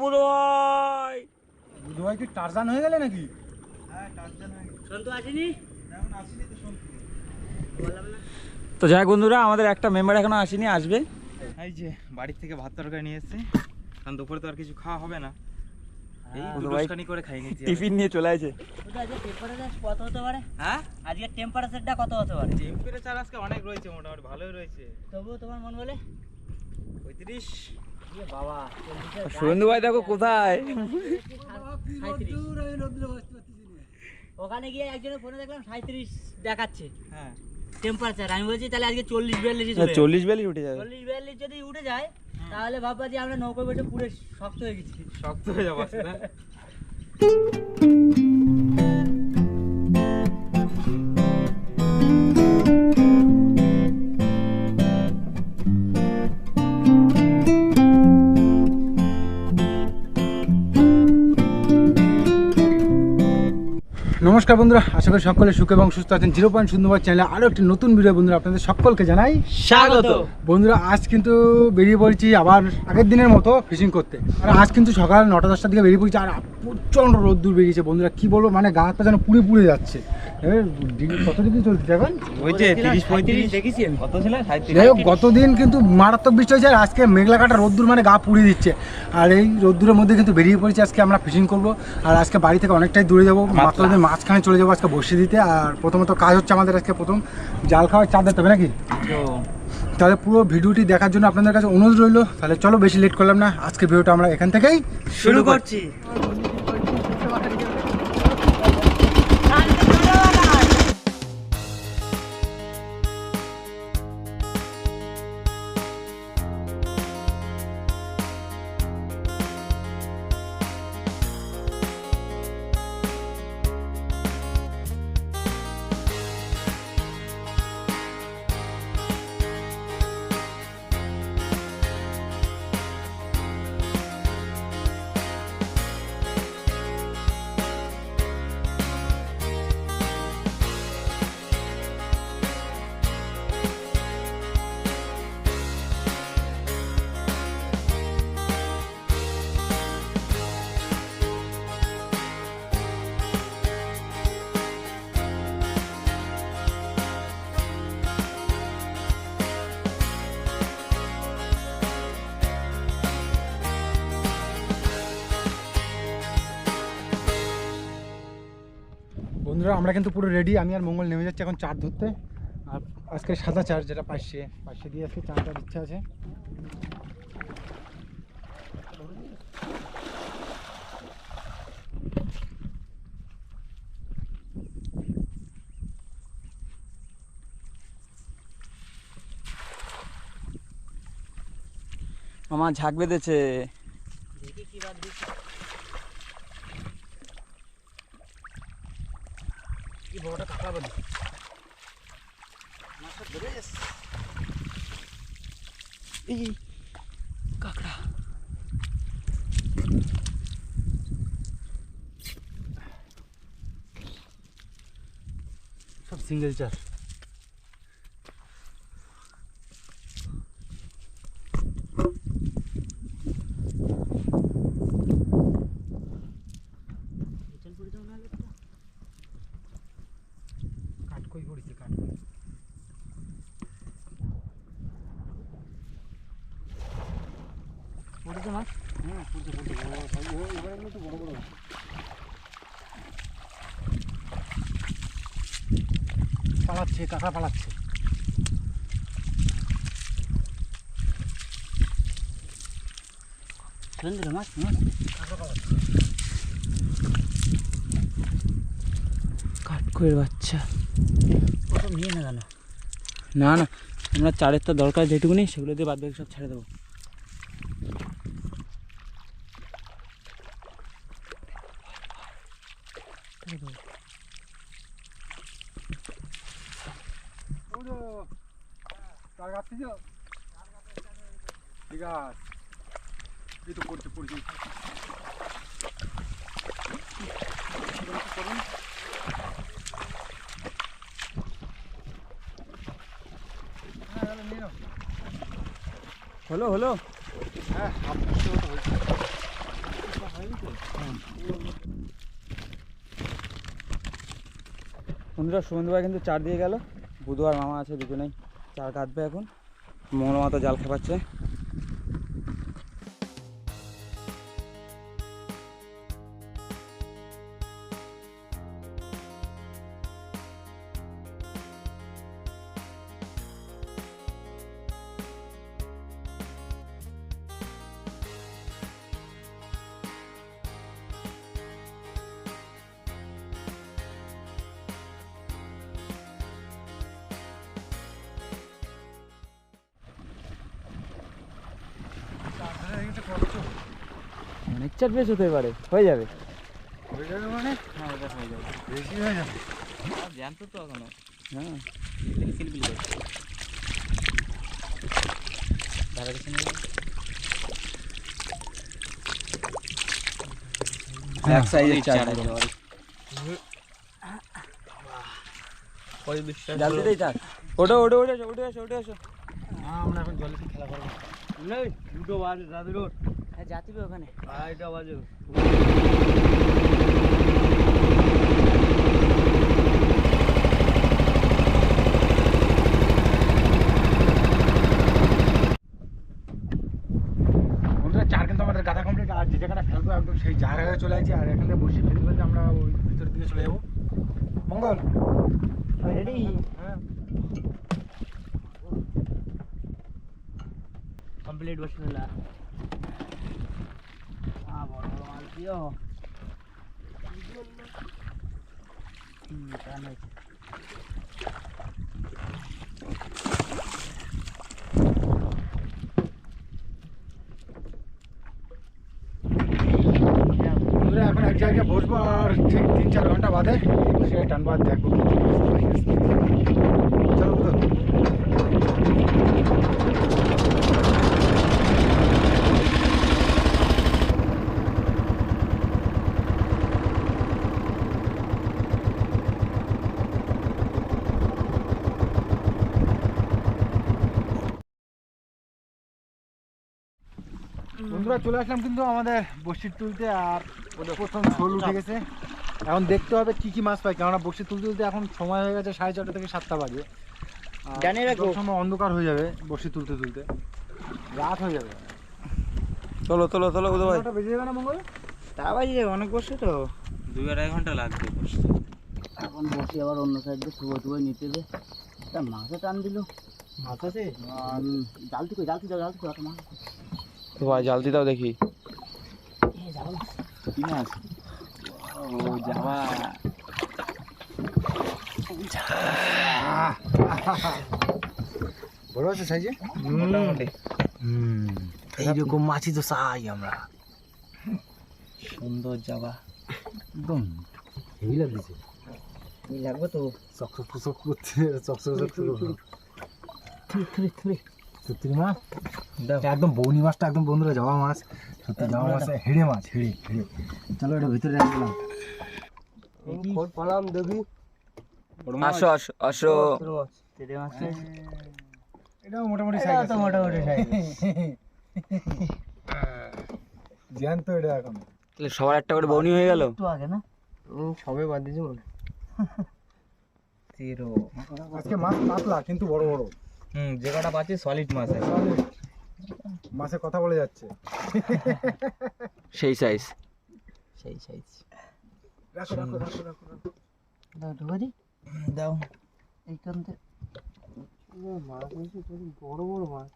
বুধ ভাই বুধ ভাই কি টারজান হয়ে গেলে নাকি? সন্তু আসেনি? বললাম না তো যাই বন্ধুরা আমাদের একটা মেম্বার এখনও আসেনি আসবে। এই যে বাড়ির থেকে ভাত তরকারি নিয়ে এসেছি। কারণ দুপুরে তো আর কিছু খাওয়া হবে না। এই স্কানি করে খাই টিফিন নিয়ে চলে আসে। কত হতে পারে? হ্যাঁ? আজকে টেম্পারেচারটা কত হতে পারে? টেম্পারেচার আজকে অনেক রয়েছে মোটামুটি ভালোই রয়েছে। তবুও তোমার মন বলে? পঁয়ত্রিশ। সুরেন্দু ভাই দেখো কোথায়? ওখানে গিয়ে একজনের ফোনে দেখলাম সাঁত্রিশ দেখাচ্ছে। হ্যাঁ। টেম্পারেচার আমি বলছি তাহলে আজকে চল্লিশ বিয়াল্লিশে চলে চল্লিশ বেলি উঠে যাবে। চল্লিশ বিয়াল্লিশ যদি উঠে যায় তাহলে ভাববা যে আমরা নৌকো বসে পুরো শক্ত হয়ে গেছি। শক্ত হয়ে যাব না? নমস্কার বন্ধুরা আশা করি সকলে সুখ এবং সুস্থ আছেন। জিরো পয়েন্ট সুন্দরবার চ্যানেলে আরও একটি নতুন ভিডিও বন্ধুরা আপনাদের সকলকে জানাই স্বাগত। বন্ধুরা আজ কিন্তু বেরিয়ে পড়েছি আবার আগের দিনের মতো ফিশিং করতে। আর আজ কিন্তু সকাল নটা দশটার দিকে বেরিয়ে পড়েছি আর প্রচণ্ড রোদ্দুর বেরিয়েছে বন্ধুরা। কি বলব মানে গা হাত যেন পুড়ে পুড়ে যাচ্ছে। কত ডিগ্রি চলছে এখন যাই হোক গতদিন কিন্তু মারাত্মক বৃষ্টি হয়েছে আর আজকে মেঘলা কাটা রোদ্দুর মানে গা পুড়িয়ে দিচ্ছে। আর এই রোদ্দুরের মধ্যে কিন্তু বেরিয়ে পড়েছি আজকে আমরা ফিশিং করব। আর আজকে বাড়ি থেকে অনেকটাই দূরে যাব। মাত্র। মাঝখানে চলে যাব আজকে বসিয়ে দিতে। আর প্রথমত কাজ হচ্ছে আমাদের আজকে প্রথম জাল খাওয়ার চাঁদ দিতে হবে নাকি? তাহলে পুরো ভিডিওটি দেখার জন্য আপনাদের কাছে অনুরোধ রইল। তাহলে চলো বেশি লেট করলাম না। আজকে ভিডিওটা আমরা এখান থেকেই শুরু করছি। বন্ধুরা আমরা কিন্তু পুরো রেডি আমি আর মঙ্গল নেমে যাচ্ছি এখন চার ধরতে। আর আজকে সাদা চার যেটা পাশে পাশে দিয়ে আজকে চারটার ইচ্ছা আছে। মামা ঝাঁক বেঁধেছে। কি বাদ দিচ্ছি। বড়টা কাঁকড়া বাঁধি এই কাঁকড়া। সব সিঙ্গেল চার চল পুরি দাও নাহলে একটা। কাঠকই পড়েছে কাঠকই মাছ পড়ছে পড়ছে এবার এগুলো একটু বড় বড় পালাচ্ছে কাঁকড়া পালাচ্ছে। মাছ মাছ। কাঁকড়া পালাচ্ছে। কাঠকোয়ের বাচ্চা। ওসব নিয়ে না না না আমরা চারের তো দরকার যেটুকুনি সেগুলো দিয়ে বাদ বাকি সব ছেড়ে দেবো। ঠিক আছে হলো হলো হ্যাঁ আপনার তো বন্ধুরা কিন্তু চার দিয়ে গেল। বুধবার মামা আছে দুজনেই চার কাটবে এখন। মঙ্গল মাতা জাল খেপাচ্ছে। অনেক চার বেশ হতে পারে হয়ে যাবে। হয়ে যাবে মানে? হ্যাঁ ওটা হয়ে যাবে। বেশি হয়ে যাবে? জ্যান্ত তো এখনও। হ্যাঁ কিলবিল করছে। ধারে কাছে এক সাইজের চার ওটা ওটা ওটা ওটা আসো ওটা আসো আমরা এখন জলে খেলা করব দুটো বাজে দাদু রোড হ্যাঁ যাতিবে ওখানে আড়াইটা বাজে একদম সেই জায়গায় চলে আসছি আর এখানে বসে ফেলতে ফেলতে আমরা ওই ভিতরের দিকে চলে যাব। মঙ্গল? রেডি হ্যাঁ। কমপ্লিট বসে ফেলা হ্যাঁ বড় বড় মাল দিও হুম টান হয়েছে বন্ধুরা এখন এক জায়গায় বসবো আর ঠিক তিন চার ঘণ্টা বাদে এই বসে টানবার দেখব কি কি অবস্থা। চলো তো বন্ধুরা চলে আসলাম কিন্তু আমাদের বসির তুলতে আর প্রথম শোল উঠে গেছে। এখন দেখতে হবে কি কি মাছ পাই কেননা বসি তুলতে তুলতে এখন সময় হয়ে গেছে সাড়ে ছটা থেকে সাতটা বাজে। রাখো। সময় অন্ধকার হয়ে যাবে বসি তুলতে তুলতে। রাত হয়ে যাবে। চলো চলো চলো ভাই। বেজে যাবে না মঙ্গল? তা বাজে যাবে অনেক বসে তো। দুই আড়াই ঘণ্টা লাগবে এখন বসে আবার অন্য সাইড দিয়ে শুভো টুবো নিতে দে। তা মাছে টান দিল। মাছ আছে? জালতি কই জালতি দাও জালতি তোমার তো ভাই জালতি দাও দেখি। যাব বড় আছে সাইজে মোটামুটি এইরকম মাছই তো চাই আমরা। সুন্দর যাওয়া একদম। হেভি লাগছে লাগবে তো। চকচক ফুচক করছে চকচক চকচক সত্যি মাছ একদম বৌনি মাছটা একদম বন্ধুরা যাওয়া মাছ সত্যি যাওয়া মাছ হেড়ে মাছ হেড়ে হেড়ে। চলো এটা ভিতরে রাখলাম পালাম দেখি। আসো আসো আসো। এটাও মোটামুটি সাইজ তো মোটামুটি size। জ্যান্ত এটা এখন। তাহলে সবার একটা করে বউনি হয়ে গেল? একটু আগে না? সবে বাদ দিয়েছি মনে তেরো আজকে মাছ পাতলা কিন্তু বড় বড়। হুম যে কটা পাচ্ছি সলিড মাছ আছে। মাছে কথা বলে যাচ্ছে। সেই সাইজ সেই সাইজ রাখো রাখো রাখো রাখো রাখো। দাও ঢুকে দি। দাও। এইখান থেকে। বড় বড় মাছ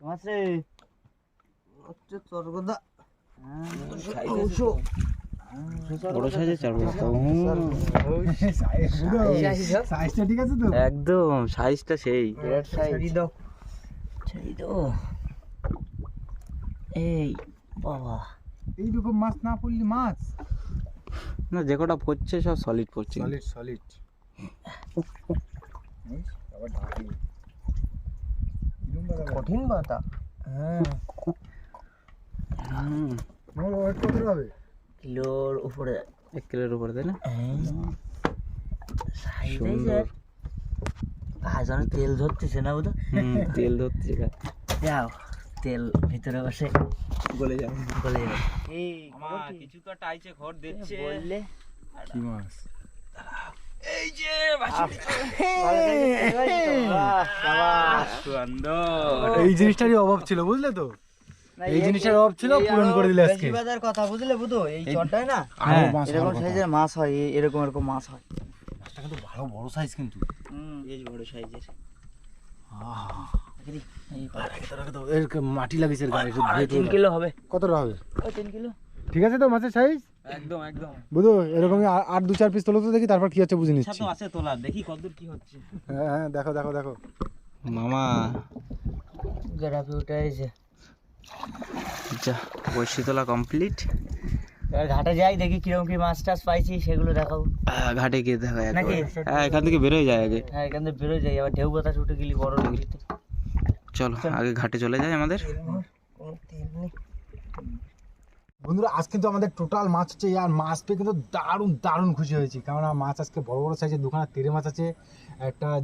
মাছ রে। হচ্ছে চরগদা। বড় চার সাইজ। সাইজটা ঠিক আছে তো? একদম সাইজটা সেই। ছাড়ি দাও ছাড়ি দাও এই বাবা। এইরকম মাছ না পড়লি মাছ? না যে কটা পড়ছে সব সলিড পড়ছে সলিড সলিড কঠিন বাতা হ্যাঁ। হুম মোর ওয়েট কত হবে? কিলোর উপরে। এক কিলোর উপরে তাই না? তেল ধরতেছে না হুম তেল ধরছে গা। যাও তেল ভিতরে বসে। গলে যাবে। গলে যাবে। এই কিছু তো টাইছে ঘর দিচ্ছে বললে? কি মাছ? এই যে এই জিনিসটারই অভাব ছিল বুঝলে তো? এই জিনিসটার অভাব ছিল পূরণ করে দিলে আজকে। বেশিবাজার কথা বুঝলে বুধু? এই না? এরকম সাইজের মাছ হয় এরকম এরকম মাছ হয়। মাছটা কিন্তু ভালো বড় সাইজ কিন্তু। বেশ বড় সাইজের। মাটি লাগিয়েছে তিন কিলো হবে। কতটা হবে? তিন কিলো। ঠিক আছে তো মাছের সাইজ একদম একদম। বুঝো এরকমই আর- দু চার পিস তোলো তো দেখি তারপর কি হচ্ছে বুঝে নিচ্ছি। আছে তোলা দেখি কতদূর কি হচ্ছে। হ্যাঁ হ্যাঁ দেখো দেখো দেখো। মামা। গেরাপি উঠে যা বৈশি তোলা কমপ্লিট এবার ঘাটে যাই দেখি কীরকম কি মাছ টাছ পাইছি সেগুলো দেখাবো। ঘাটে গিয়ে দেখা যায় নাকি? হ্যাঁ এখান থেকে বেরোয় যায় আগে। হ্যাঁ এখান থেকে বেরোয় যাই আবার ঢেউ বাতাস উঠে গেলি বড় নদী তো। চলো আগে ঘাটে চলে যাই আমাদের। বন্ধুরা আজ কিন্তু আমাদের টোটাল মাছ হচ্ছে আর মাছ পেয়ে কিন্তু দারুণ দারুণ খুশি হয়েছি। কেননা মাছ আজকে বড় বড় সাইজের দুখানা তেরে মাছ আছে একটা আহ,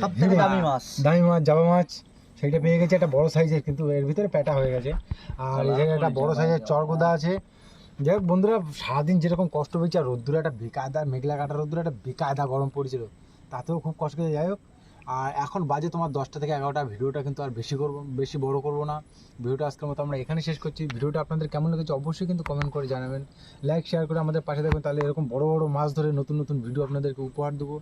সব থেকে হিরে দামি মাছ। দামি মাছ জাবা মাছ সেইটা পেয়ে গেছে একটা বড় সাইজের কিন্তু এর ভিতরে প্যাটা হয়ে গেছে। আর এখানে একটা বড় সাইজের চরগোদা আছে। যাই হোক বন্ধুরা সারাদিন যেরকম কষ্ট পেয়েছে আর রোদ্দুরে একটা বেকায়দা মেঘলা কাটা রোদ্দুরে একটা বেকায়দা গরম পড়েছিল তাতেও খুব কষ্ট করে যাই হোক আর এখন বাজে তোমার দশটা থেকে এগারোটা ভিডিওটা কিন্তু আর বেশি করব বেশি বড় করব না। ভিডিওটা আজকের মতো আমরা এখানে শেষ করছি। ভিডিওটা আপনাদের কেমন লেগেছে অবশ্যই কিন্তু কমেন্ট করে জানাবেন। লাইক শেয়ার করে আমাদের পাশে থাকবেন। তাহলে এরকম বড় বড় মাছ ধরে নতুন নতুন ভিডিও আপনাদেরকে উপহার দেবো।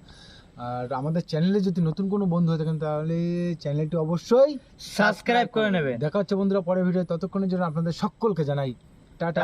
আর আমাদের চ্যানেলে যদি নতুন কোনো বন্ধু হয়ে থাকেন তাহলে চ্যানেলটি অবশ্যই সাবস্ক্রাইব করে নেবে দেখা হচ্ছে বন্ধুরা পরের ভিডিও ততক্ষণের জন্য আপনাদের সকলকে জানাই টাটা।